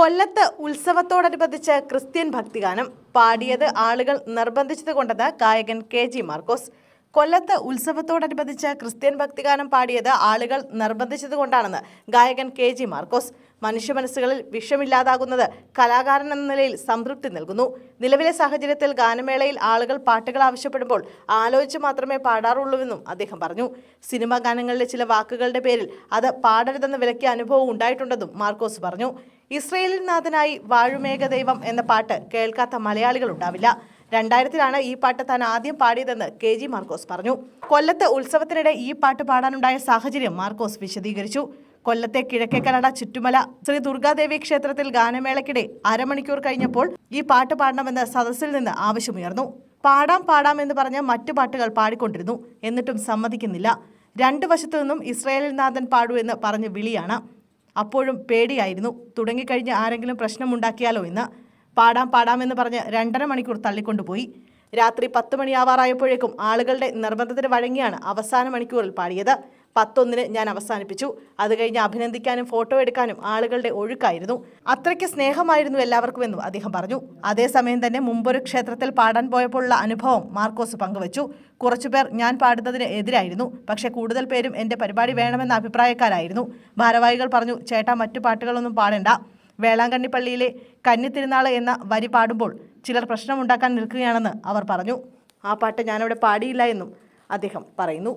കൊല്ലത്ത് ഉത്സവത്തോടനുബന്ധിച്ച് ക്രിസ്ത്യൻ ഭക്തിഗാനം പാടിയത് ആളുകൾ നിർബന്ധിച്ചത് കൊണ്ടെന്ന് ഗായകൻ കെ ജി മാർക്കോസ്. കൊല്ലത്ത് ഉത്സവത്തോടനുബന്ധിച്ച് ക്രിസ്ത്യൻ ഭക്തിഗാനം പാടിയത് ആളുകൾ നിർബന്ധിച്ചത് കൊണ്ടാണെന്ന് ഗായകൻ കെ ജി മാർക്കോസ്. മനുഷ്യ മനസ്സുകളിൽ വിഷമില്ലാതാകുന്നത് കലാകാരൻ എന്ന നിലയിൽ സംതൃപ്തി നൽകുന്നു. നിലവിലെ സാഹചര്യത്തിൽ ഗാനമേളയിൽ ആളുകൾ പാട്ടുകൾ ആവശ്യപ്പെടുമ്പോൾ ആലോചിച്ച് മാത്രമേ പാടാറുള്ളൂവെന്നും അദ്ദേഹം പറഞ്ഞു. സിനിമാ ഗാനങ്ങളിലെ ചില വാക്കുകളുടെ പേരിൽ അത് പാടരുതെന്ന് വിലക്കിയ അനുഭവം ഉണ്ടായിട്ടുണ്ടെന്നും മാർക്കോസ് പറഞ്ഞു. ഇസ്രയേലിൻ നാഥനായി വാഴുമേഘ ദൈവം എന്ന പാട്ട് കേൾക്കാത്ത മലയാളികൾ ഉണ്ടാവില്ല. രണ്ടായിരത്തിലാണ് ഈ പാട്ട് താൻ ആദ്യം പാടിയതെന്ന് കെ ജി മാർക്കോസ് പറഞ്ഞു. കൊല്ലത്ത് ഉത്സവത്തിനിടെ ഈ പാട്ട് പാടാനുണ്ടായ സാഹചര്യം മാർക്കോസ് വിശദീകരിച്ചു. കൊല്ലത്തെ കിഴക്കേക്കനട ചുറ്റുമല ശ്രീ ദുർഗാദേവി ക്ഷേത്രത്തിൽ ഗാനമേളയ്ക്കിടെ അരമണിക്കൂർ കഴിഞ്ഞപ്പോൾ ഈ പാട്ട് പാടണമെന്ന് സദസ്സിൽ നിന്ന് ആവശ്യമുയർന്നു. പാടാം പാടാം എന്ന് പറഞ്ഞ് മറ്റു പാട്ടുകൾ പാടിക്കൊണ്ടിരുന്നു. എന്നിട്ടും സമ്മതിക്കുന്നില്ല. രണ്ടു വശത്തു നിന്നും ഇസ്രായേലിൽ നാഥൻ പാടൂ എന്ന് പറഞ്ഞ് വിളിയാണ്. അപ്പോഴും പേടിയായിരുന്നു. തുടങ്ങിക്കഴിഞ്ഞ് ആരെങ്കിലും പ്രശ്നമുണ്ടാക്കിയാലോ എന്ന്. പാടാം പാടാമെന്ന് പറഞ്ഞ് രണ്ടര മണിക്കൂർ തള്ളിക്കൊണ്ടുപോയി. രാത്രി പത്ത് മണിയാവാറായപ്പോഴേക്കും ആളുകളുടെ നിർബന്ധത്തിന് വഴങ്ങിയാണ് അവസാന മണിക്കൂറിൽ പാടിയത്. പത്തൊന്നിന് ഞാൻ അവസാനിപ്പിച്ചു. അത് കഴിഞ്ഞ് അഭിനന്ദിക്കാനും ഫോട്ടോ എടുക്കാനും ആളുകളുടെ ഒഴുക്കായിരുന്നു. അത്രയ്ക്ക് സ്നേഹമായിരുന്നു എല്ലാവർക്കുമെന്നും അദ്ദേഹം പറഞ്ഞു. അതേസമയം തന്നെ മുമ്പൊരു ക്ഷേത്രത്തിൽ പാടാൻ പോയപ്പോഴുള്ള അനുഭവം മാർക്കോസ് പങ്കുവച്ചു. കുറച്ചുപേർ ഞാൻ പാടുന്നതിന് എതിരായിരുന്നു. പക്ഷേ കൂടുതൽ പേരും എന്റെ പരിപാടി വേണമെന്ന അഭിപ്രായക്കാരായിരുന്നു. ഭാരവാഹികൾ പറഞ്ഞു ചേട്ടാ മറ്റു പാട്ടുകളൊന്നും പാടേണ്ട. വേളാങ്കണ്ണി പള്ളിയിലെ കന്നിത്തിരുനാൾ എന്ന വരി പാടുമ്പോൾ ചിലർ പ്രശ്നമുണ്ടാക്കാൻ നിൽക്കുകയാണെന്ന് അവർ പറഞ്ഞു. ആ പാട്ട് ഞാനവിടെ പാടിയില്ല എന്നും അദ്ദേഹം പറയുന്നു.